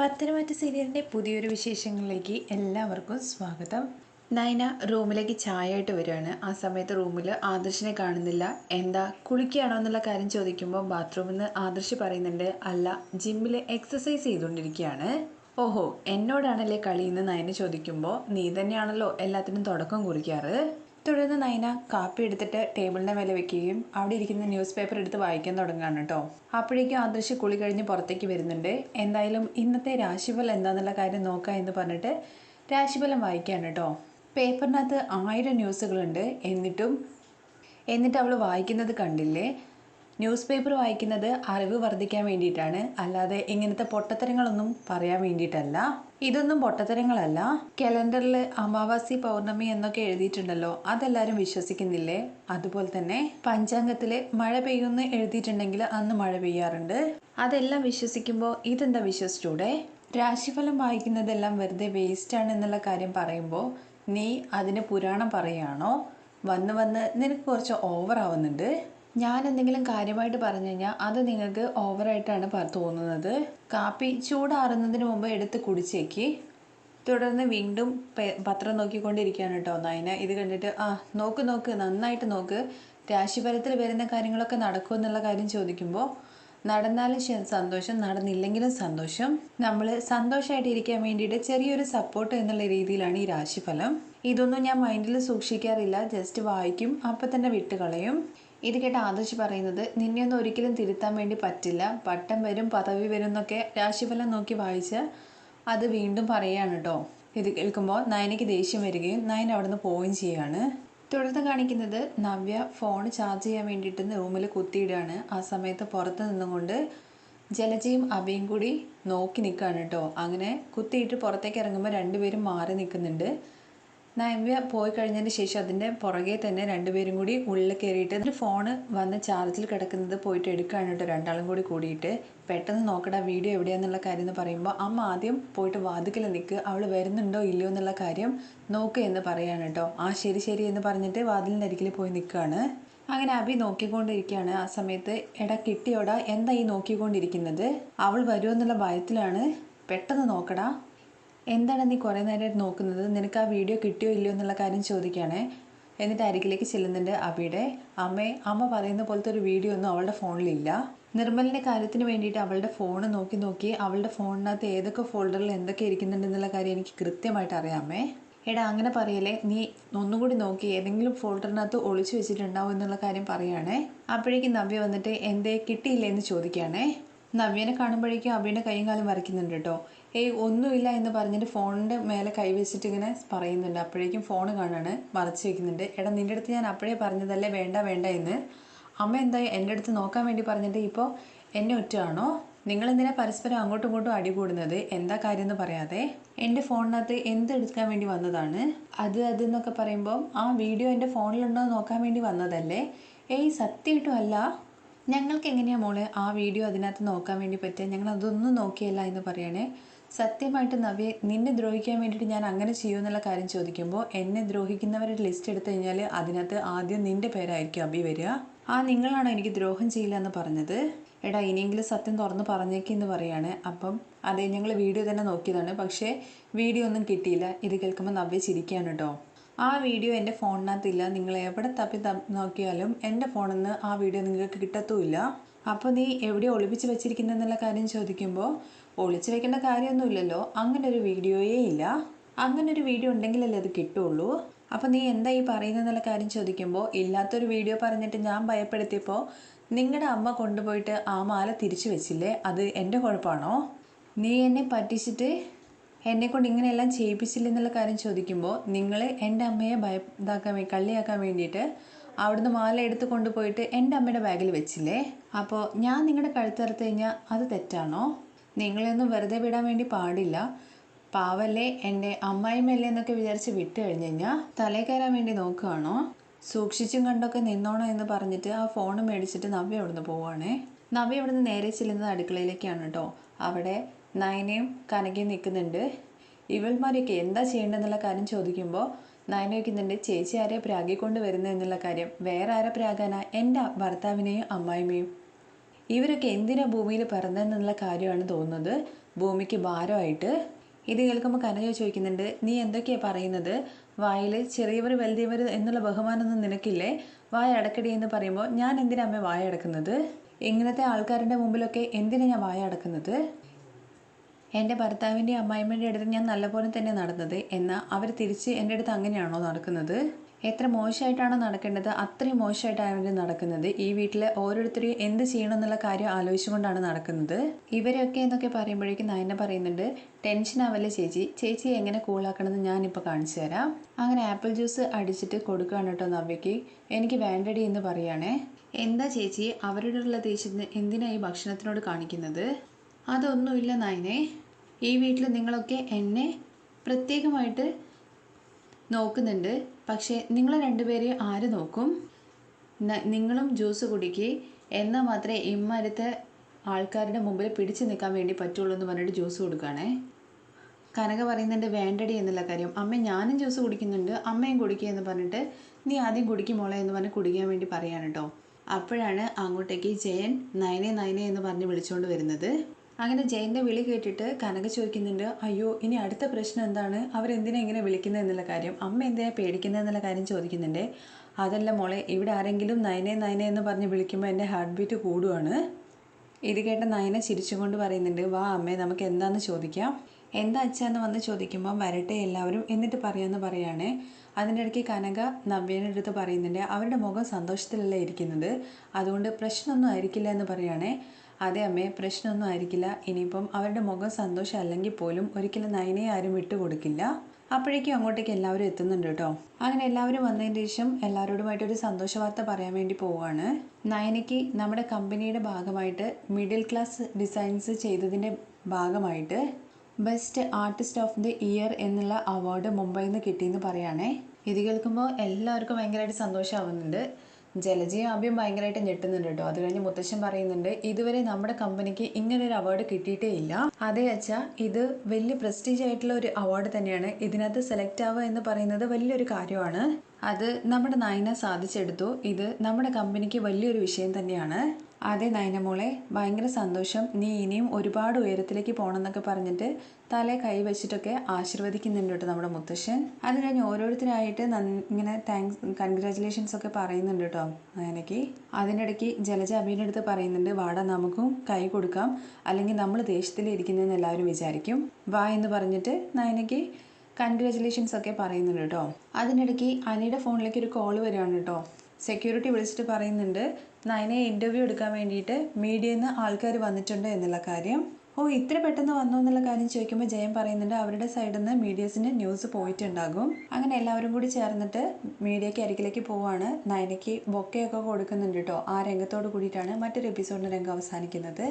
പത്തനംതിട്ട സീരിയലിന്റെ പുതിയൊരു വിശേഷങ്ങളിലേക്ക് എല്ലാവർക്കും സ്വാഗതം. നയന റൂമിലേക്ക് ചായ ആയിട്ട് വരികയാണ്. ആ സമയത്ത് റൂമിൽ ആദർശിനെ കാണുന്നില്ല. എന്താ കുളിക്കുകയാണോ എന്നുള്ള കാര്യം ചോദിക്കുമ്പോൾ ബാത്റൂമിൽ നിന്ന് ആദർശ് പറയുന്നുണ്ട് അല്ല ജിമ്മിൽ എക്സസൈസ് ചെയ്തുകൊണ്ടിരിക്കുകയാണ്. ഓഹോ എന്നോടാണല്ലേ കളി എന്ന് നയന ചോദിക്കുമ്പോൾ നീ തന്നെയാണല്ലോ എല്ലാത്തിനും തുടക്കം കുറിക്കാറ്. തുടർന്ന് നൈന കാപ്പി എടുത്തിട്ട് ടേബിളിന്റെ മേലെ വെക്കുകയും അവിടെ ഇരിക്കുന്ന ന്യൂസ് പേപ്പർ എടുത്ത് വായിക്കാൻ തുടങ്ങുകയാണ് കേട്ടോ. അപ്പോഴേക്കും ആദർശ് കുളി കഴിഞ്ഞ് പുറത്തേക്ക് വരുന്നുണ്ട്. എന്തായാലും ഇന്നത്തെ രാശിഫലം എന്താണെന്നുള്ള കാര്യം നോക്കാം എന്ന് പറഞ്ഞിട്ട് രാശിഫലം വായിക്കുകയാണ് കേട്ടോ. പേപ്പറിനകത്ത് ആയിരം ന്യൂസുകളുണ്ട്. എന്നിട്ടും എന്നിട്ട് അവൾ വായിക്കുന്നത് കണ്ടില്ലേ? ന്യൂസ് പേപ്പർ വായിക്കുന്നത് അറിവ് വർദ്ധിക്കാൻ വേണ്ടിയിട്ടാണ്. അല്ലാതെ ഇങ്ങനത്തെ പൊട്ടത്തരങ്ങളൊന്നും പറയാൻ വേണ്ടിയിട്ടല്ല. ഇതൊന്നും പൊട്ടത്തരങ്ങളല്ല. കലണ്ടറിൽ അമാവാസി പൗർണമി എന്നൊക്കെ എഴുതിയിട്ടുണ്ടല്ലോ. അതെല്ലാവരും വിശ്വസിക്കുന്നില്ലേ? അതുപോലെ തന്നെ പഞ്ചാംഗത്തിൽ മഴ പെയ്യുമെന്ന് എഴുതിയിട്ടുണ്ടെങ്കിൽ അന്ന് മഴ പെയ്യാറുണ്ട്. അതെല്ലാം വിശ്വസിക്കുമ്പോൾ ഇതെന്താ വിശ്വസിച്ചൂടെ? രാശിഫലം വായിക്കുന്നതെല്ലാം വെറുതെ വേസ്റ്റ് ആണ് എന്നുള്ള കാര്യം പറയുമ്പോൾ നീ അതിന് പുരാണം പറയുകയാണോ? വന്ന് വന്ന് നിനക്ക് കുറച്ച് ഓവർ ആവുന്നുണ്ട്. ഞാൻ എന്തെങ്കിലും കാര്യമായിട്ട് പറഞ്ഞു കഴിഞ്ഞാൽ അത് നിങ്ങൾക്ക് ഓവറായിട്ടാണ് തോന്നുന്നത്. കാപ്പി ചൂടാറുന്നതിന് മുമ്പ് എടുത്ത് കുടിച്ചേക്ക്. തുടർന്ന് വീണ്ടും പത്രം നോക്കിക്കൊണ്ടിരിക്കുകയാണ് കേട്ടോ നയന. ഇത് കണ്ടിട്ട് ആ നോക്ക് നോക്ക് നന്നായിട്ട് നോക്ക്. രാശിഫലത്തിൽ വരുന്ന കാര്യങ്ങളൊക്കെ നടക്കും എന്നുള്ള കാര്യം ചോദിക്കുമ്പോൾ നടന്നാലും സന്തോഷം നടന്നില്ലെങ്കിലും സന്തോഷം. നമ്മൾ സന്തോഷമായിട്ട് ഇരിക്കാൻ വേണ്ടിയിട്ട് ചെറിയൊരു സപ്പോർട്ട് എന്നുള്ള രീതിയിലാണ് ഈ രാശിഫലം. ഇതൊന്നും ഞാൻ മൈൻഡിൽ സൂക്ഷിക്കാറില്ല. ജസ്റ്റ് വായിക്കും അപ്പം തന്നെ വിട്ട് കളയും ഇത് കേട്ട ആദർശ് പറയുന്നത് നിന്നെയൊന്നും ഒരിക്കലും തിരുത്താൻ വേണ്ടി പറ്റില്ല. പട്ടം വരും പദവി വരും എന്നൊക്കെ രാശിഫലം നോക്കി വായിച്ച് അത് വീണ്ടും പറയുകയാണ് കേട്ടോ ഇത് കേൾക്കുമ്പോൾ നയനയ്ക്ക് ദേഷ്യം വരികയും നയൻ അവിടുന്ന് പോവുകയും ചെയ്യുകയാണ്. തുടർന്ന് കാണിക്കുന്നത് നവ്യ ഫോൺ ചാർജ് ചെയ്യാൻ വേണ്ടിയിട്ട് റൂമിൽ കുത്തിയിടുകയാണ്. ആ സമയത്ത് പുറത്ത് നിന്നുകൊണ്ട് ജലജയും അഭയും കൂടി നോക്കി നിൽക്കുകയാണ് കേട്ടോ അങ്ങനെ കുത്തിയിട്ട് പുറത്തേക്ക് ഇറങ്ങുമ്പോൾ രണ്ടുപേരും മാറി നിൽക്കുന്നുണ്ട്. നവ്യ പോയി കഴിഞ്ഞതിന് ശേഷം അതിന്റെ പുറകെ തന്നെ രണ്ടുപേരും കൂടി ഉള്ളിൽ കയറിയിട്ട് ഒരു ഫോണ് വന്ന് ചാർജിൽ കിടക്കുന്നത് പോയിട്ട് എടുക്കുകയാണ് കേട്ടോ. രണ്ടാളും കൂടി കൂടിയിട്ട്. പെട്ടെന്ന് നോക്കടാ വീഡിയോ എവിടെയാണെന്നുള്ള കാര്യം എന്ന് പറയുമ്പോൾ അമ്മ ആദ്യം പോയിട്ട് വാതിക്കൽ നിൽക്കുക അവൾ വരുന്നുണ്ടോ ഇല്ലയോ എന്നുള്ള കാര്യം നോക്കുക എന്ന് പറയാണ് കേട്ടോ. ആ ശരി ശരി എന്ന് പറഞ്ഞിട്ട് വാതിലിന്റെ അരികിൽ പോയി നിൽക്കുകയാണ് അങ്ങനെ അഭി നോക്കിക്കൊണ്ടിരിക്കുകയാണ്. ആ സമയത്ത് എടാ കിട്ടിയോടാ എന്താ ഈ നോക്കിക്കൊണ്ടിരിക്കുന്നത്? അവൾ വരുമെന്നുള്ള ഭയത്തിലാണ്. പെട്ടെന്ന് നോക്കടാ. എന്താണ് നീ കുറേ നേരമായിട്ട് നോക്കുന്നത്? നിനക്ക് ആ വീഡിയോ കിട്ടിയോ ഇല്ലയോ എന്നുള്ള കാര്യം ചോദിക്കുകയാണേ. എന്നിട്ട് അരികിലേക്ക് ചെല്ലുന്നുണ്ട് അബിയുടെ. അമ്മേ അമ്മ പറയുന്ന പോലത്തെ ഒരു വീഡിയോ ഒന്നും അവളുടെ ഫോണിലില്ല. നിർമ്മലിന്റെ കാര്യത്തിന് വേണ്ടിയിട്ട് അവളുടെ ഫോൺ നോക്കി നോക്കി അവളുടെ ഫോണിനകത്ത് ഏതൊക്കെ ഫോൾഡറിൽ എന്തൊക്കെ ഇരിക്കുന്നുണ്ടെന്നുള്ള കാര്യം എനിക്ക് കൃത്യമായിട്ട് അറിയാമേ എടാ അങ്ങനെ പറയല്ലേ? നീ ഒന്നുകൂടി നോക്കി ഏതെങ്കിലും ഫോൾഡറിനകത്ത് ഒളിച്ചു വെച്ചിട്ടുണ്ടാവും എന്നുള്ള കാര്യം പറയുകയാണേ അപ്പോഴേക്കും നവ്യ വന്നിട്ട് എന്തേ കിട്ടിയില്ലേ? എന്ന് ചോദിക്കുകയാണേ. നവ്യനെ കാണുമ്പോഴേക്കും അബിയുടെ കൈയും കാലും വരയ്ക്കുന്നുണ്ട് കേട്ടോ. ഏയ് ഒന്നുമില്ല എന്ന് പറഞ്ഞിട്ട് ഫോണിന്റെ മേലെ കൈവച്ചിട്ട് ഇങ്ങനെ പറയുന്നുണ്ട്. അപ്പോഴേക്കും ഫോൺ കാണാണ് മറച്ചു വെക്കുന്നുണ്ട്. എടാ നിന്റെ അടുത്ത് ഞാൻ അപ്പോഴേ പറഞ്ഞതല്ലേ? വേണ്ട വേണ്ട എന്ന്. അമ്മ എന്തായി? എന്റെ അടുത്ത് നോക്കാൻ വേണ്ടി പറഞ്ഞിട്ട് ഇപ്പോൾ എന്നെ ഒറ്റയാണോ? നിങ്ങളെന്തിനാ പരസ്പരം അങ്ങോട്ടും ഇങ്ങോട്ടും അടികൂടുന്നത് എന്താ കാര്യം എന്ന് പറയാതെ. എന്റെ ഫോണിനകത്ത് എന്ത് എടുക്കാൻ വേണ്ടി വന്നതാണ്? അത് അത് എന്നൊക്കെ പറയുമ്പോൾ ആ വീഡിയോ എന്റെ ഫോണിലുണ്ടോ നോക്കാൻ വേണ്ടി വന്നതല്ലേ? ഏയ് സത്യമായിട്ടും അല്ല. ഞങ്ങൾക്ക് എങ്ങനെയാണ് മോളെ ആ വീഡിയോ അതിനകത്ത് നോക്കാൻ വേണ്ടി പറ്റുക ഞങ്ങൾ അതൊന്നും നോക്കിയല്ല എന്ന് പറയണേ. സത്യമായിട്ട് നവ്യ നിന്നെ ദ്രോഹിക്കാൻ വേണ്ടിയിട്ട് ഞാൻ അങ്ങനെ ചെയ്യുമെന്നുള്ള കാര്യം ചോദിക്കുമ്പോൾ എന്നെ ദ്രോഹിക്കുന്നവരുടെ ലിസ്റ്റ് എടുത്തു കഴിഞ്ഞാൽ അതിനകത്ത് ആദ്യം നിന്റെ പേരായിരിക്കും അഭി വരിക. ആ നിങ്ങളാണോ എനിക്ക് ദ്രോഹം ചെയ്യില്ല എന്ന് പറഞ്ഞത്? എടാ ഇനിയെങ്കിലും സത്യം തുറന്ന് പറഞ്ഞേക്കെന്ന് പറയാണ്. അപ്പം അതെ ഞങ്ങൾ വീഡിയോ തന്നെ നോക്കിയതാണ്. പക്ഷേ വീഡിയോ ഒന്നും കിട്ടിയില്ല. ഇത് കേൾക്കുമ്പോൾ നവ്യ ചിരിക്കുകയാണ് കേട്ടോ. ആ വീഡിയോ എന്റെ ഫോണിനകത്തില്ല. നിങ്ങൾ എവിടെ തപ്പി നോക്കിയാലും എന്റെ ഫോണിൽ നിന്ന് ആ വീഡിയോ നിങ്ങൾക്ക് കിട്ടത്തുമില്ല. അപ്പോൾ നീ എവിടെ ഒളിപ്പിച്ച് വെച്ചിരിക്കുന്നെന്നുള്ള കാര്യം ചോദിക്കുമ്പോൾ ഒളിച്ച് വെക്കേണ്ട കാര്യമൊന്നുമില്ലല്ലോ. അങ്ങനെ ഒരു വീഡിയോയേ ഇല്ല. അങ്ങനെ ഒരു വീഡിയോ ഉണ്ടെങ്കിലല്ലേ അത് കിട്ടുള്ളൂ. അപ്പോൾ നീ എന്താ ഈ പറയുന്നതെന്നുള്ള കാര്യം ചോദിക്കുമ്പോൾ ഇല്ലാത്തൊരു വീഡിയോ പറഞ്ഞിട്ട് ഞാൻ ഭയപ്പെടുത്തിയപ്പോൾ നിങ്ങളുടെ അമ്മ കൊണ്ടുപോയിട്ട് ആ മാല തിരിച്ചു വെച്ചില്ലേ? അത് എന്റെ കുഴപ്പമാണോ നീ എന്നെ പറ്റിച്ചിട്ട് എന്നെ കൊണ്ട് ഇങ്ങനെയെല്ലാം ചെയ്യിപ്പിച്ചില്ല എന്നുള്ള കാര്യം ചോദിക്കുമ്പോൾ നിങ്ങൾ എന്റെ അമ്മയെ ഭയ ഇതാക്കാൻ കള്ളിയാക്കാൻ വേണ്ടിയിട്ട് അവിടുന്ന് മാല എടുത്ത് കൊണ്ടുപോയിട്ട് എന്റെ അമ്മയുടെ ബാഗിൽ വെച്ചില്ലേ? അപ്പോൾ ഞാൻ നിങ്ങളുടെ കഴുത്തറുത്ത് കഴിഞ്ഞാൽ അത് തെറ്റാണോ? നിങ്ങളെയൊന്നും വെറുതെ വിടാൻ വേണ്ടി പാടില്ല. പാവല്ലേ എന്റെ അമ്മായിമല്ലേ എന്നൊക്കെ വിചാരിച്ച് വിട്ടു കഴിഞ്ഞ് കഴിഞ്ഞാൽ തലേ കയറാൻ വേണ്ടി നോക്കുകയാണോ സൂക്ഷിച്ചും കണ്ടൊക്കെ നിന്നോണോ എന്ന് പറഞ്ഞിട്ട് ആ ഫോൺ മേടിച്ചിട്ട് നവ്യ അവിടുന്ന് പോവുകയാണേ. നവ്യ അവിടുന്ന് നേരെ ചെല്ലുന്നത് അടുക്കളയിലേക്കാണ് കേട്ടോ. അവിടെ നയനയും കനകയും നിൽക്കുന്നുണ്ട്. ഇവൾമാരൊക്കെ എന്താ ചെയ്യേണ്ടതെന്നുള്ള കാര്യം ചോദിക്കുമ്പോൾ നയന വയ്ക്കുന്നുണ്ട് ചേച്ചി ആരെ പ്രാഗിക്കൊണ്ട് വരുന്നത് എന്നുള്ള കാര്യം? വേറെ ആരെ പ്രാഗാന? എന്റെ ഭർത്താവിനെയും അമ്മായിമ്മയും ഇവരൊക്കെ എന്തിനാ ഭൂമിയിൽ പിറന്നതെന്നുള്ള കാര്യമാണ് തോന്നുന്നത്. ഭൂമിക്ക് ഭാരമായിട്ട്. ഇത് കേൾക്കുമ്പോൾ കനക ചോദിക്കുന്നുണ്ട് നീ എന്തൊക്കെയാണ് പറയുന്നത്? വായിൽ ചെറിയവർ വലുതിയവർ എന്നുള്ള ബഹുമാനമൊന്നും നിനക്കില്ലേ? വായ അടക്കടി എന്ന് പറയുമ്പോൾ ഞാൻ എന്തിനാ അമ്മ വായ അടക്കുന്നത്? ഇങ്ങനത്തെ ആൾക്കാരുടെ മുമ്പിലൊക്കെ എന്തിനാ ഞാൻ വായ അടക്കുന്നത്? എന്റെ ഭർത്താവിന്റെ അമ്മായിമ്മയുടെ അടുത്ത് ഞാൻ നല്ലപോലെ തന്നെ നടന്നത്. എന്നാൽ അവർ തിരിച്ച് എന്റെ അടുത്ത് അങ്ങനെയാണോ നടക്കുന്നത്? എത്ര മോശമായിട്ടാണോ നടക്കേണ്ടത് അത്രയും മോശമായിട്ടാണ് അവർ നടക്കുന്നത്. ഈ വീട്ടിൽ ഓരോരുത്തരെയും എന്ത് ചെയ്യണം എന്നുള്ള കാര്യം ആലോചിച്ചുകൊണ്ടാണ് നടക്കുന്നത്. ഇവരൊക്കെ എന്നൊക്കെ പറയുമ്പോഴേക്കും നയന പറയുന്നുണ്ട് ടെൻഷൻ ആവല്ലേ ചേച്ചി? ചേച്ചി എങ്ങനെ കൂളാക്കണമെന്ന് ഞാനിപ്പോൾ കാണിച്ചു തരാം. അങ്ങനെ ആപ്പിൾ ജ്യൂസ് അടിച്ചിട്ട് കൊടുക്കുകയാണ് കേട്ടോ നവ്യയ്ക്ക്. എനിക്ക് വേണ്ടടി എന്ന് പറയുകയാണേ എന്താ ചേച്ചി? അവരോടുള്ള ദേഷ്യത്തിന് എന്തിനാ ഈ ഭക്ഷണത്തിനോട് കാണിക്കുന്നത്? അതൊന്നുമില്ല നയനെ. ഈ വീട്ടിൽ നിങ്ങളൊക്കെ എന്നെ പ്രത്യേകമായിട്ട് നോക്കുന്നുണ്ട്. പക്ഷേ നിങ്ങൾ രണ്ടുപേരെയും ആര് നോക്കും? നിങ്ങളും ജ്യൂസ് കുടിക്കുക എന്നാൽ മാത്രമേ ഇമ്മരത്തെ ആൾക്കാരുടെ മുമ്പിൽ പിടിച്ചു നിൽക്കാൻ വേണ്ടി പറ്റുള്ളൂ എന്ന് പറഞ്ഞിട്ട് ജ്യൂസ് കൊടുക്കുകയാണേ. കനക പറയുന്നുണ്ട് വേണ്ടടി എന്നുള്ള കാര്യം. അമ്മ ഞാനും ജ്യൂസ് കുടിക്കുന്നുണ്ട്. അമ്മയും കുടിക്കുക എന്ന് പറഞ്ഞിട്ട് നീ ആദ്യം കുടിക്കും മോളെ എന്ന് പറഞ്ഞ് കുടിക്കാൻ വേണ്ടി പറയാണ് കേട്ടോ. അപ്പോഴാണ് അങ്ങോട്ടേക്ക് ജയൻ നയനെ നയനെ എന്ന് പറഞ്ഞ് വിളിച്ചുകൊണ്ട് വരുന്നത്. അങ്ങനെ ജയന്റെ വിളി കേട്ടിട്ട് കനക ചോദിക്കുന്നുണ്ട് അയ്യോ ഇനി അടുത്ത പ്രശ്നം എന്താണ്? അവരെന്തിനാ ഇങ്ങനെ വിളിക്കുന്നത് എന്നുള്ള കാര്യം? അമ്മ എന്തിനാ പേടിക്കുന്നത് എന്നുള്ള കാര്യം ചോദിക്കുന്നുണ്ട് അതല്ല മോളെ ഇവിടെ ആരെങ്കിലും നയനെ നയനെ എന്ന് പറഞ്ഞ് വിളിക്കുമ്പോൾ എന്റെ ഹാർട്ട് ബീറ്റ് കൂടുവാണ്. ഇത് കേട്ട നയന ചിരിച്ചുകൊണ്ട് പറയുന്നുണ്ട് വാ അമ്മേ നമുക്ക് എന്താന്ന് ചോദിക്കാം? എന്താ അച്ഛാന്ന് വന്ന് ചോദിക്കുമ്പോൾ വരട്ടെ എല്ലാവരും എന്നിട്ട് പറയാമെന്ന് പറയാണ്. അതിന്റെ ഇടയ്ക്ക് കനക നവ്യയുടെ അടുത്ത് പറയുന്നുണ്ട് അവരുടെ മുഖം സന്തോഷത്തിലല്ല ഇരിക്കുന്നത്? അതുകൊണ്ട് പ്രശ്നമൊന്നും ആയിരിക്കില്ല എന്ന് പറയുകയാണേ അതെ അമ്മേ പ്രശ്നമൊന്നും ആയിരിക്കില്ല. ഇനിയിപ്പം അവരുടെ മുഖം സന്തോഷം അല്ലെങ്കിൽ പോലും ഒരിക്കലും നയനെ ആരും വിട്ടുകൊടുക്കില്ല അപ്പോഴേക്കും അങ്ങോട്ടേക്ക് എല്ലാവരും എത്തുന്നുണ്ട് കേട്ടോ. അങ്ങനെ എല്ലാവരും വന്നതിന് ശേഷം എല്ലാവരോടുമായിട്ടൊരു സന്തോഷ വാർത്ത പറയാൻ വേണ്ടി പോവുകയാണ്. നയനയ്ക്ക് നമ്മുടെ കമ്പനിയുടെ ഭാഗമായിട്ട് മിഡിൽ ക്ലാസ് ഡിസൈൻസ് ചെയ്തതിന്റെ ഭാഗമായിട്ട് best artist of the year എന്നുള്ള അവാർഡ് മുംബൈയിൽ നിന്ന് കിട്ടിയെന്ന് പറയുകയാണേ. ഇത് കേൾക്കുമ്പോൾ എല്ലാവർക്കും ഭയങ്കരമായിട്ട് സന്തോഷമാവുന്നുണ്ട്. ജലജയും ആദ്യം ഭയങ്കരമായിട്ട് ഞെട്ടുന്നുണ്ട് കേട്ടോ. അത് കഴിഞ്ഞ് മുത്തശ്ശൻ പറയുന്നുണ്ട് ഇതുവരെ നമ്മുടെ കമ്പനിക്ക് ഇങ്ങനെ ഒരു അവാർഡ് കിട്ടിയിട്ടേ ഇല്ല. അതേ അച്ഛാ ഇത് വലിയ പ്രസ്റ്റീജ് ആയിട്ടുള്ള ഒരു അവാർഡ് തന്നെയാണ്. ഇതിനകത്ത് സെലക്ട് ആവുക എന്ന് പറയുന്നത് വലിയൊരു കാര്യമാണ്. അത് നമ്മുടെ നയന സാധിച്ചെടുത്തു. ഇത് നമ്മുടെ കമ്പനിക്ക് വലിയൊരു വിഷയം തന്നെയാണ്. അതെ നയന മോളെ ഭയങ്കര സന്തോഷം. നീ ഇനിയും ഒരുപാട് ഉയരത്തിലേക്ക് പോകണം എന്നൊക്കെ പറഞ്ഞിട്ട് തലേ കൈ വെച്ചിട്ടൊക്കെ ആശീർവദിക്കുന്നുണ്ട് കേട്ടോ നമ്മുടെ മുത്തശ്ശൻ. അത് കഴിഞ്ഞ് ഓരോരുത്തരായിട്ട് ഇങ്ങനെ താങ്ക്സ് കൺഗ്രാറ്റുലേഷൻസ് ഒക്കെ പറയുന്നുണ്ട് കേട്ടോ നയനയ്ക്ക്. അതിനിടയ്ക്ക് ജലജ അബീന്റെ അടുത്ത് പറയുന്നുണ്ട് വാടാ നമുക്കും കൈ കൊടുക്കാം. അല്ലെങ്കിൽ നമ്മൾ ദേഷ്യത്തിലിരിക്കുന്നതെന്ന് എല്ലാവരും വിചാരിക്കും. വാ എന്ന് പറഞ്ഞിട്ട് നയനയ്ക്ക് കൺഗ്രാറ്റുലേഷൻസ് ഒക്കെ പറയുന്നുണ്ട് കേട്ടോ അതിനിടയ്ക്ക് അനിയുടെ ഫോണിലേക്ക് ഒരു കോൾ വരികയാണ് കേട്ടോ സെക്യൂരിറ്റി വിളിച്ചിട്ട് പറയുന്നുണ്ട് നയനെ ഇന്റർവ്യൂ എടുക്കാൻ വേണ്ടിയിട്ട് മീഡിയയിൽ നിന്ന് ആൾക്കാർ വന്നിട്ടുണ്ട് എന്നുള്ള കാര്യം. ഓ ഇത്ര പെട്ടെന്ന് വന്നു എന്നുള്ള കാര്യം ചോദിക്കുമ്പോൾ ജയം പറയുന്നുണ്ട് അവരുടെ സൈഡിൽ നിന്ന് മീഡിയസിന് ന്യൂസ് പോയിട്ടുണ്ടാകും. അങ്ങനെ എല്ലാവരും കൂടി ചേർന്നിട്ട് മീഡിയയ്ക്ക് അരികിലേക്ക് പോവാണ്. നയനയ്ക്ക് ബൊക്കെയൊക്കെ കൊടുക്കുന്നുണ്ട് കേട്ടോ ആ രംഗത്തോട് കൂടിയിട്ടാണ് മറ്റൊരു എപ്പിസോഡിന്റെ രംഗം അവസാനിക്കുന്നത്.